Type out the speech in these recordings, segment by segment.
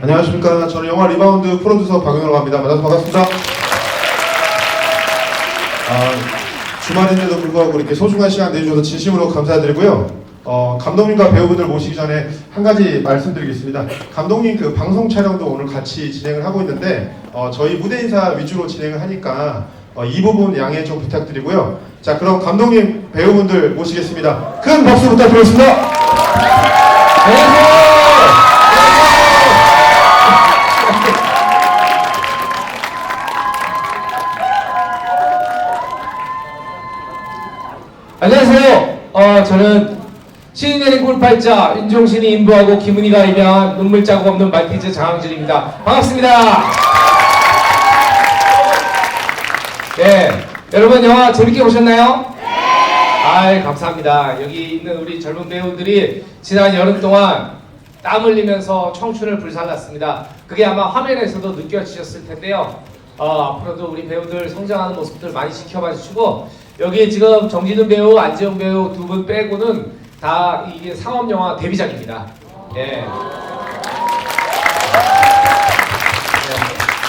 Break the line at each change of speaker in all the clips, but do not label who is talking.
안녕하십니까. 저는 영화 리바운드 프로듀서 박영호라고 합니다. 만나서 반갑습니다. 아, 주말인데도 불구하고 이렇게 소중한 시간 내주셔서 진심으로 감사드리고요. 어, 감독님과 배우분들 모시기 전에 한 가지 말씀드리겠습니다. 감독님 그 방송 촬영도 오늘 같이 진행을 하고 있는데 어, 저희 무대 인사 위주로 진행을 하니까 어, 이 부분 양해 좀 부탁드리고요. 자, 그럼 감독님 배우분들 모시겠습니다. 큰 박수 부탁드리겠습니다.
안녕하세요. 어, 저는 신이 내린 꿀팔자 윤종신이 인부하고 김은희가 입양한 눈물 자국 없는 말티즈 장항준입니다. 반갑습니다. 네, 여러분 영화 재밌게 보셨나요? 네. 아, 감사합니다. 여기 있는 우리 젊은 배우들이 지난 여름 동안 땀 흘리면서 청춘을 불살랐습니다. 그게 아마 화면에서도 느껴지셨을 텐데요. 어, 앞으로도 우리 배우들 성장하는 모습들 많이 지켜봐 주시고 여기 지금 정진훈 배우, 안지영 배우 두 분 빼고는 다 이게 상업 영화 데뷔작입니다. 예. 네,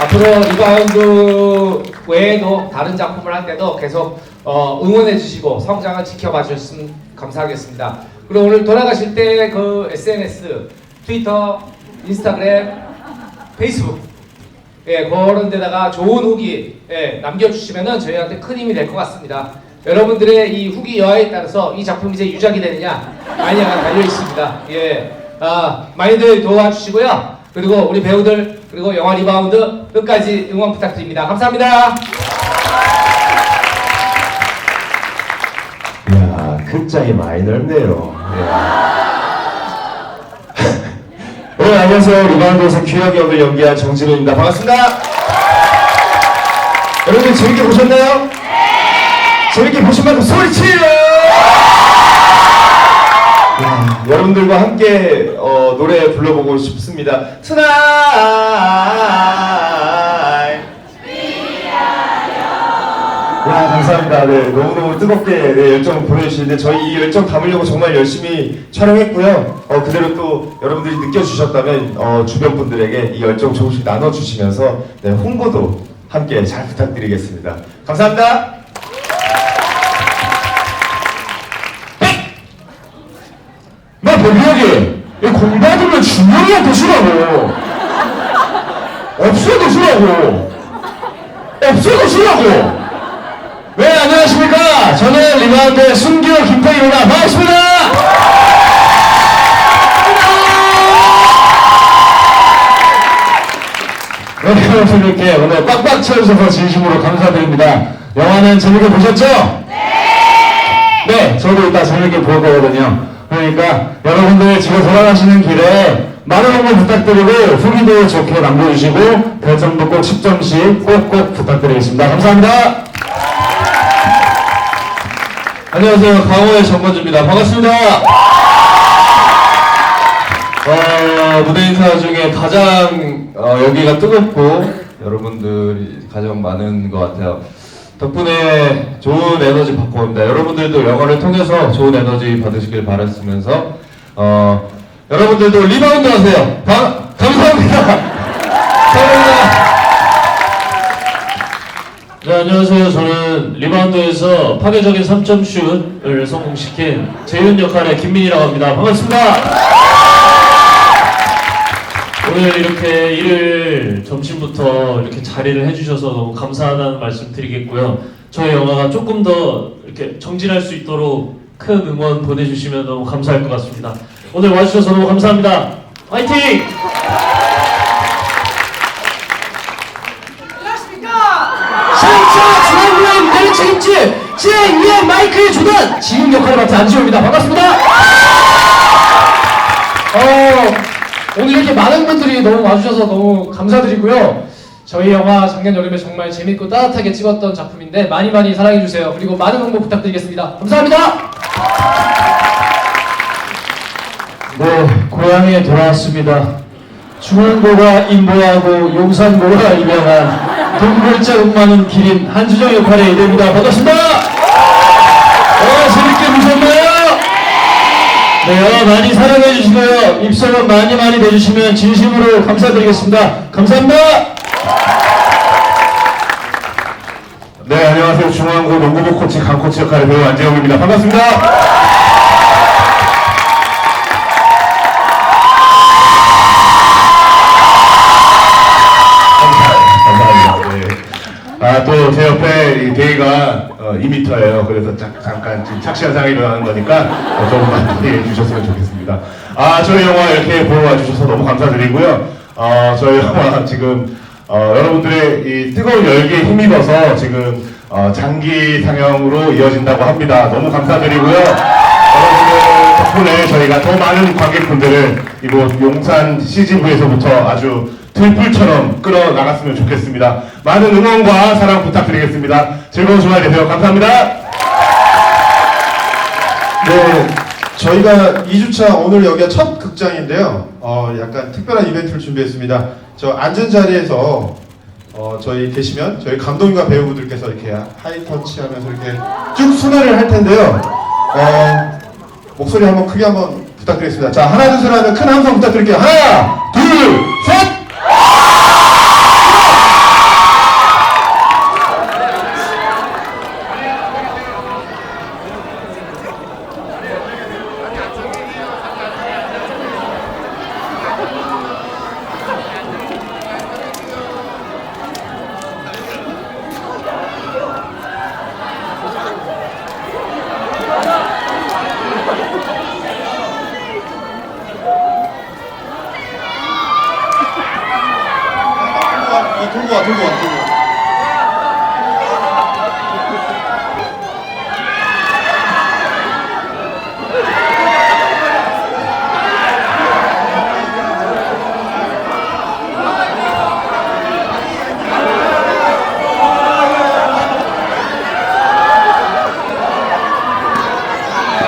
앞으로 리바운드 외에도 다른 작품을 할 때도 계속 어, 응원해 주시고 성장을 지켜봐 주셨으면 감사하겠습니다. 그리고 오늘 돌아가실 때 그 SNS, 트위터, 인스타그램, 페이스북 예, 그런 데다가 좋은 후기 예, 남겨주시면은 저희한테 큰 힘이 될 것 같습니다. 여러분들의 이 후기 여하에 따라서 이 작품이 이제 유작이 되느냐 아니냐가 달려 있습니다. 예, 아, 많이들 도와주시고요. 그리고 우리 배우들 그리고 영화 리바운드 끝까지 응원 부탁드립니다. 감사합니다.
이야, 극장이 많이 넓네요. 예. 네, 안녕하세요. 리바운드에서 귀하게 역을 연기한 정진우입니다. 반갑습니다. 여러분 재밌게 보셨나요? 네! 재밌게 보신 만큼 소리 치요! 야, 여러분들과 함께 어, 노래 불러보고 싶습니다. Tonight. 야 감사합니다. 네 너무너무 뜨겁게 네, 열정 보내주시는데 저희 이 열정 담으려고 정말 열심히 촬영했고요. 어 그대로 또 여러분들이 느껴주셨다면 어, 주변 분들에게 이 열정 조금씩 나눠주시면서 네, 홍보도 함께 잘 부탁드리겠습니다. 감사합니다. 나 보기하게 공 받으면 중요한 도시라고 없어도 주라고 없어도 주라고 네, 안녕하십니까. 저는 리바운드의 순기호 김태희입니다. 반갑습니다. 네, 여러분들께 오늘 빡빡 채워주셔서 진심으로 감사드립니다. 영화는 재밌게 보셨죠? 네! 네, 저도 이따 재밌게 볼 거거든요. 그러니까 여러분들 집에 돌아가시는 길에 많은 응원 부탁드리고 후기도 좋게 남겨주시고 별점도 꼭 10점씩 꼭꼭 부탁드리겠습니다. 감사합니다. 안녕하세요. 강호의 정건주입니다. 반갑습니다. 어, 무대 인사 중에 가장 어, 여기가 뜨겁고 여러분들이 가장 많은 것 같아요. 덕분에 좋은 에너지 받고 옵니다. 여러분들도 영화를 통해서 좋은 에너지 받으시길 바랐으면서 어, 여러분들도 리바운드 하세요. 가. 감사합니다.
네, 안녕하세요. 저는 리바운드에서 파괴적인 3점 슛을 성공시킨 재윤 역할의 김민이라고 합니다. 반갑습니다. 오늘 이렇게 일을 점심부터 이렇게 자리를 해주셔서 너무 감사하다는 말씀 드리겠고요. 저희 영화가 조금 더 이렇게 정진할 수 있도록 큰 응원 보내주시면 너무 감사할 것 같습니다. 오늘 와주셔서 너무 감사합니다. 화이팅!
책임질 제2의 마이크의 조단 지금 역할을 맡은 안지호입니다. 반갑습니다. 어, 오늘 이렇게 많은 분들이 너무 와주셔서 너무 감사드리고요. 저희 영화 작년 여름에 정말 재밌고 따뜻하게 찍었던 작품인데 많이 많이 사랑해주세요. 그리고 많은 홍보 부탁드리겠습니다. 감사합니다.
네, 고향에 돌아왔습니다. 중앙고가 인보하고 용산고가 유명한 동글자국 많은 기린 한주정 역할의 이대입니다. 반갑습니다. 어, 재밌게 보셨나요? 네, 영화 많이 사랑해 주시고요. 입소문 많이 많이 내주시면 진심으로 감사드리겠습니다. 감사합니다.
네, 안녕하세요. 중앙고 농구부 코치 강 코치 역할의 배우 안재영입니다. 반갑습니다. 아, 또제 옆에 이 대기가 어, 2m예요. 그래서 자- 잠깐 지금 착시 현상이 일어나는 거니까 어, 조금만 이해해 주셨으면 좋겠습니다. 아, 저희 영화 이렇게 보러 와주셔서 너무 감사드리고요. 어, 저희 영화 지금 어, 여러분들의 이 뜨거운 열기에 힘입어서 지금 어, 장기 상영으로 이어진다고 합니다. 너무 감사드리고요. 여러분들 덕분에 저희가 더 많은 관객분들을 이곳 용산 CGV에서부터 아주 들불처럼 끌어나갔으면 좋겠습니다. 많은 응원과 사랑 부탁드리겠습니다. 즐거운 주말 되세요. 감사합니다.
네, 저희가 2주차 오늘 여기가 첫 극장인데요. 어, 약간 특별한 이벤트를 준비했습니다. 저 앉은 자리에서 어, 저희 계시면 저희 감독님과 배우분들께서 이렇게 하이터치 하면서 이렇게 쭉 순회를 할 텐데요. 어, 목소리 한번 크게 한번 부탁드리겠습니다. 자, 하나, 둘, 셋 하면 큰 함성 부탁드릴게요. 하나, 둘, 셋! 어, 돌고 와, 돌고 와, 돌고 와.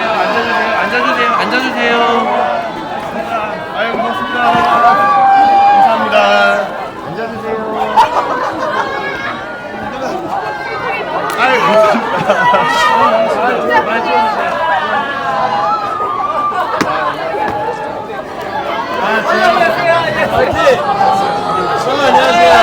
앉아주세요. 앉아주세요. 앉아주세요. 아유 고맙습니다. 감사합니다. 앉아주세요. 아유 고맙습니다. 많이 찍어주세요. 아, 지금. 화이팅! 어, 안녕하세요.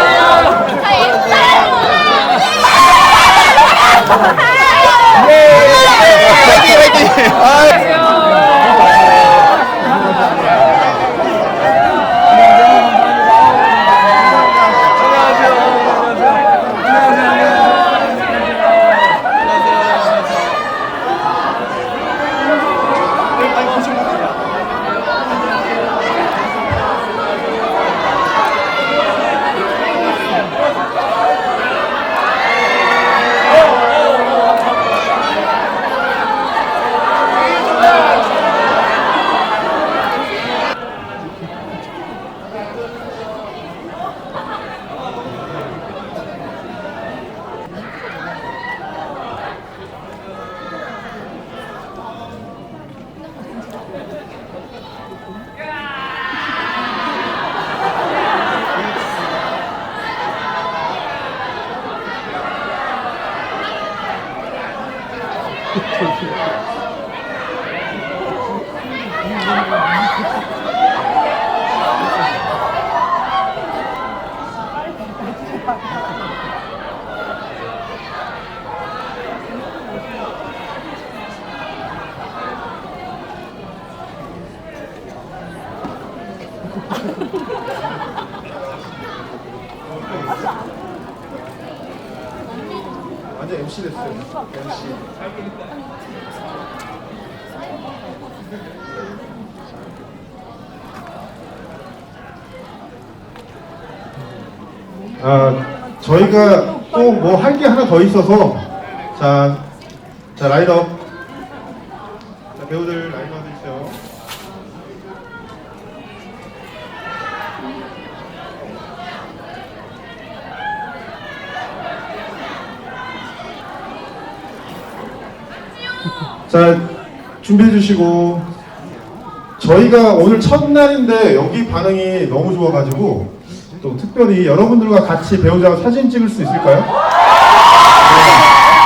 완전 MC 됐어요. MC. 아, 저희가 또 뭐 할 게 하나 더 있어서 자, 자 라인업. 자, 배우들 라인업 해주세요. 자, 준비해 주시고 저희가 오늘 첫날인데 여기 반응이 너무 좋아가지고 또 특별히 여러분들과 같이 배우자가 사진 찍을 수 있을까요? 네.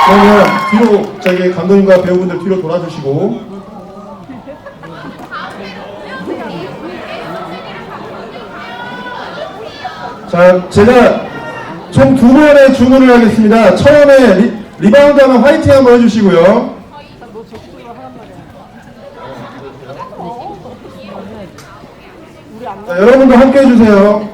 그러면 뒤로 저기 감독님과 배우분들 뒤로 돌아주시고 자 제가 총 두 번의 주문을 하겠습니다. 처음에 리, 리바운드 하면 화이팅 한번 해주시고요. 자, 여러분도 함께 해주세요.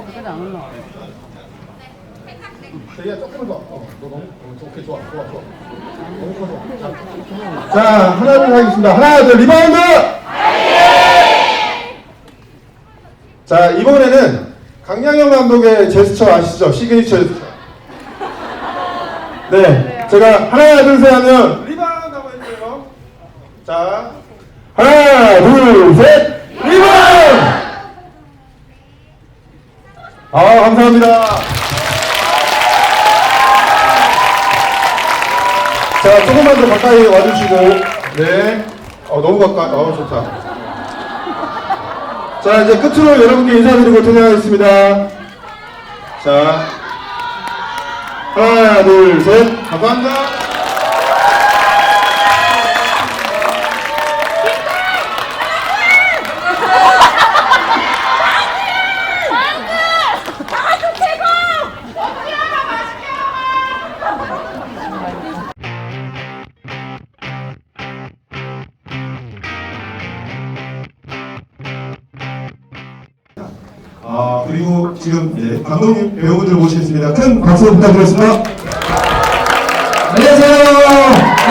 자, 자, 하나, 둘 하겠습니다. 하나, 둘, 리바운드! 자, 이번에는 강양현 감독의 제스처 아시죠? 시그니처 제스처. 네, 제가 하나, 둘, 셋 하면 리바운드 한번 해주세요. 자, 하나, 둘, 셋, 리바운드! 아, 감사합니다. 자, 조금만 더 가까이 와주시고, 네. 어, 너무 가까이, 어, 좋다. 자, 이제 끝으로 여러분께 인사드리고 퇴장하겠습니다. 자, 하나, 둘, 셋, 감사합니다. 감독님 배우분들 모시겠습니다. 큰 박수 부탁드리겠습니다.
안녕하세요.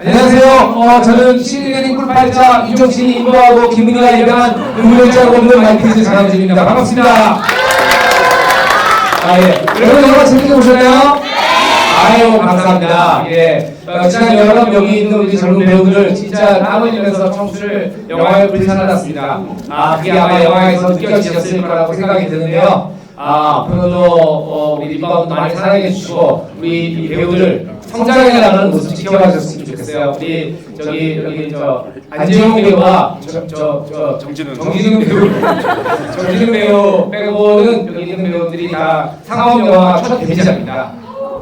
안녕하세요. 어, 저는 시리레딩 꿀팔자 유정신이 인도하고 일어난 눈물을 짜고 없는 마이크리즈 장항준입니다. 반갑습니다. 아, 예. 여러분 영화 재밌게 보셨나요? 아유, 감사합니다. 예. 어, 지난 여름 여기 있는 우리 젊은 배우들을 진짜 땀 흘리면서 청춘을 영화에 불살랐습니다. 아, 그게 아마 영화에서 느껴지셨을 거라고 생각이 드는데요. 아, 앞으로도 어, 우리 리바운드 많이 사랑해 주시고 우리 이 배우들 성장해 나가는 모습 지켜봐 주셨으면 좋겠어요. 우리 저기 여기 저 안재용 배우와 저저 정진훈 정진훈 배우 정진훈 배우 빼고는 여기 있는 배우들이 다 상업 영화 첫 데뷔작입니다.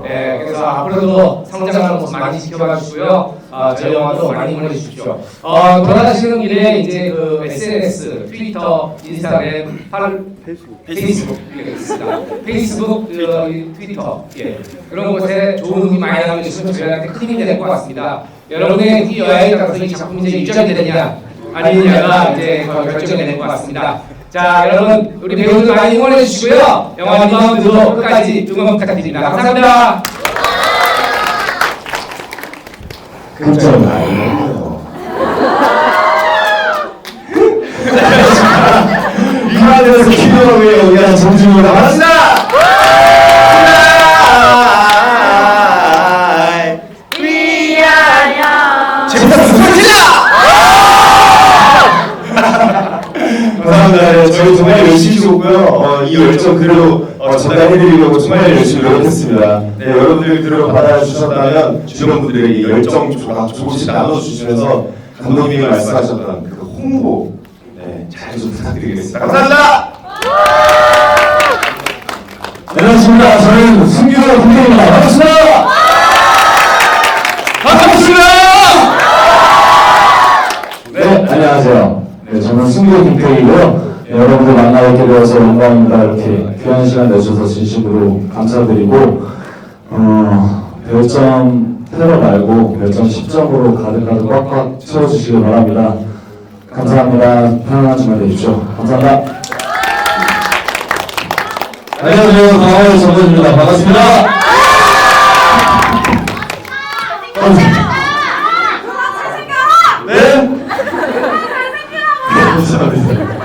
예, 그래서 앞으로도 성장하는 모습 많이 지켜봐 주시고요. 아, 저희 영화도 많이 응원해 주십시오. 어, 돌아가시는 길에 이제 그 SNS, 트위터, 인스타그램, 팔, 페이스북, 예, 있습니다. 페이스북, 그, 이 트위터, 예. 그런 곳에 좋은 후기 많이 남겨주시면 저희한테 큰 힘이 될 것 같습니다. 여러분의 후기 여야에 따라서 이 작품이 이제 유전이 되느냐, 아니냐가 이제 그 결정이 될 것 같습니다. 자, 여러분, 우리 배우들 많이 응원해 주시고요. 영화 리바운드도 끝까지 응원 부탁드립니다. 감사합니다.
근점 아니에요. 이만해서 기도하며 정진우가 반갑습니다. 감사합니다. 이 열정 그대로 어, 전달해드리려고 정말 열심히 노력했습니다. 네, 여러분들이 들어 받아주셨다면 주변 분들에게 이 열정 조- 조금씩 나눠주시면서 감독님이 말씀하셨던 그 홍보 네, 잘좀 부탁드리겠습니다. 감사합니다. 네, 안녕하십니까. 저는 승규 감독입니다. 반갑습니다. 반갑습니다. 네, 안녕하세요. 네, 저는 승규 김태희고요. 네, 여러분들 만나뵙게 되어서 영광입니다. 이렇게 귀한 시간 내주셔서 진심으로 감사드리고, 어, 별점 테러 말고 별점 10점으로 가득가득 꽉꽉 채워주시기 바랍니다. 감사합니다. 편안한 주말 되십시오. 감사합니다. 안녕하세요. 강화의 정근입니다. 반갑습니다. 네? 감사합니다.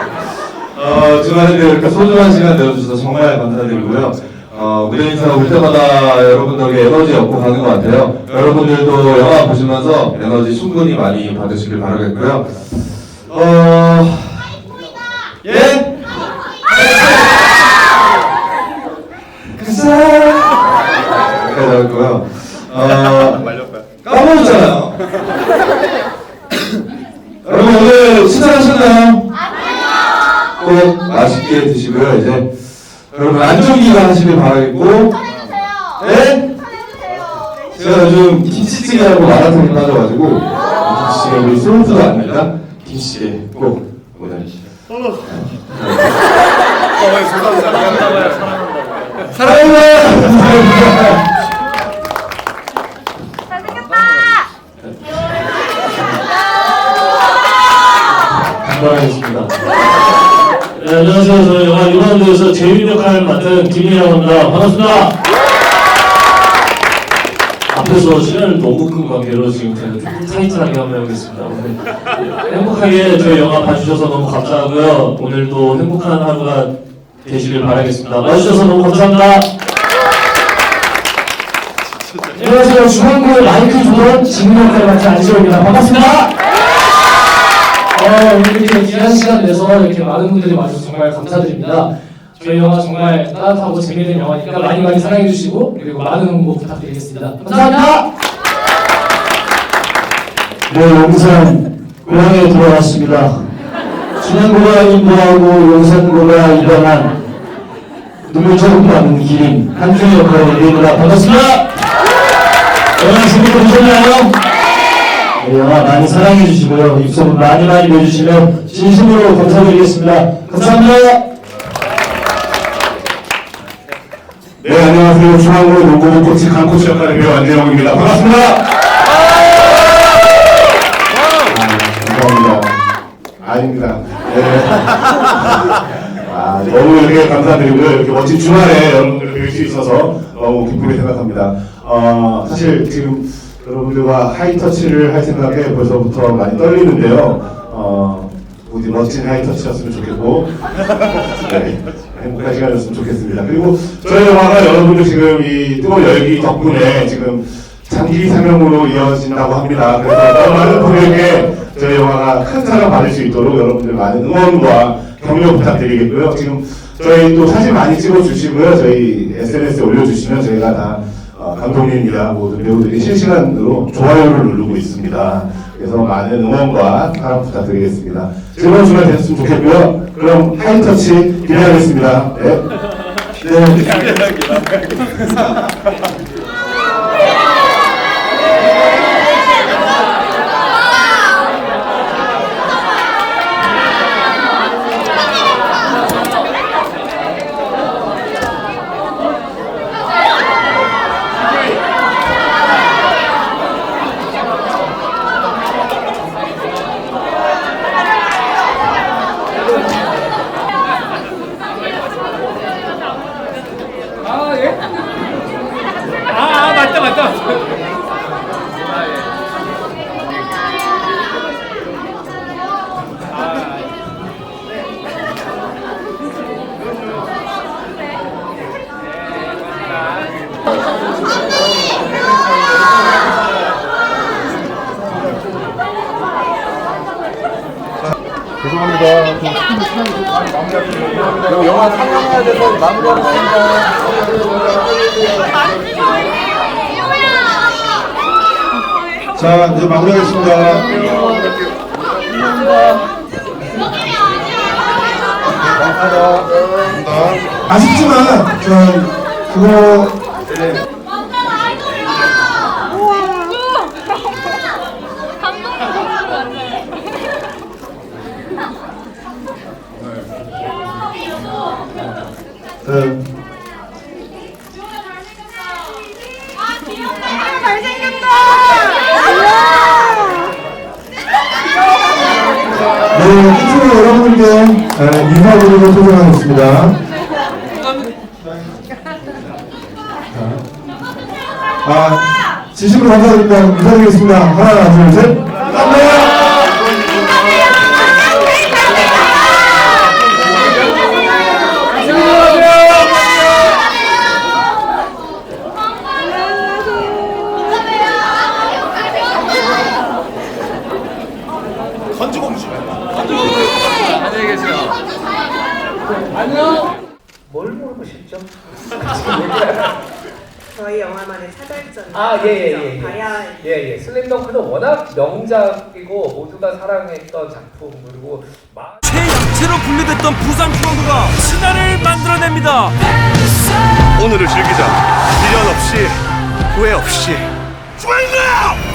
어, 주말에 이렇게 소중한 시간 내어주셔서 정말 감사드리고요. 어, 무대 인사 올 때마다 여러분들에게 에너지 얻고 가는 것 같아요. 여러분들도 영화 보시면서 에너지 충분히 많이 받으시길 바라겠고요. 어, 예? 그사 여기까지 하고요. 어, 까먹었잖아요. 여러분 오늘 식사하셨나요? 꼭 맛있게 드시고요. 이제 여러분 안정기가 하시길 바라겠고 네? 제가 요즘 김치찌개하고 마라탕이 빠져가지고
지금 우리 솔드가 아닙니다. 김씨 꼭 응원해 주시죠.
감사하겠습니다. 네, 안녕하세요. 저는 영화 유한도에서 재윤 역할을 맡은 김민이라고 합니다. 반갑습니다. 앞에서 시간을 너무 큰 관계로 지금 조금 타이트하게 한번 해보겠습니다. 오늘 행복하게 저희 영화 봐주셔서 너무 감사하고요. 오늘도 행복한 하루가 되시길 바라겠습니다. 와주셔서 너무 감사합니다.
안녕하세요. 중앙고의 마이크 조던 지금 역할을 맡은 안시호입니다. 반갑습니다. 어, 오늘 이렇게 귀한 시간 내서 이렇게 많은 분들이 와주셔서 정말 감사드립니다. 저희 영화 정말 따뜻하고 재미있는 영화니까 많이 많이 사랑해 주시고 그리고 많은 응원 부탁드리겠습니다. 감사합니다. 네, 용산 고향에 돌아왔습니다. 중앙고가 인보하고 용산고가 일어난 눈물 조금 나는 기린 한준희 역할의 리입니다 반갑습니다. 영화 재밌게 보셨나요? 네, 영화 많이 사랑해 주시고요. 입소문 많이 많이 내주시면 진심으로 감사드리겠습니다. 감사합니다.
네, 안녕하세요. 중앙고 농구부 코치 강코치 역할의 배우 안재영입니다. 반갑습니다. 아, 감사합니다. 아닙니다. 네. 아, 너무 이렇게 감사드리고요. 이렇게 멋진 주말에 여러분들을 뵐 수 있어서 너무 기쁘게 생각합니다. 어, 사실 지금 여러분들과 하이터치를 할 생각에 벌써부터 많이 떨리는데요. 어, 부디 멋진 하이터치였으면 좋겠고, 네, 행복한 시간이었으면 좋겠습니다. 그리고 저희 영화가 여러분들 지금 이 뜨거운 열기 덕분에 지금 장기 상영으로 이어진다고 합니다. 그래서 더 많은 분에게 저희 영화가 큰 사랑 받을 수 있도록 여러분들 많은 응원과 격려 부탁드리겠고요. 지금 저희 또 사진 많이 찍어주시고요. 저희 SNS에 올려주시면 저희가 다 어, 감독님이랑 모든 배우들이 실시간으로 좋아요를 누르고 있습니다. 그래서 많은 응원과 사랑 부탁드리겠습니다. 즐거운 주말 되셨으면 좋겠고요. 그럼 하이터치 기대하겠습니다. 네.
아
많이 마무리하겠습니다.
영화 상영해야 돼서 마무리하겠습니다.
자, 이제 마무리하겠습니다. 감사합니다. 아쉽지만, 저, 그거, 네, 끝으로 여러분께 에, 인사드리고 소개하겠습니다. 아, 진심으로 감사드립니다. 인사드리겠습니다. 하나, 둘, 셋. 감사합니다.
뭘 모르고 싶죠?
저희 영화만의 사달전
아, 예, 예, 예, 예.
봐야 할
예, 예. 슬램덩크는 워낙 명작이고 모두가 사랑했던 작품 그리고 마...
최약체로 분류됐던 부산 중앙구가 신화를 만들어냅니다.
오늘을 즐기자. 미련 없이 후회 없이. 중앙이야!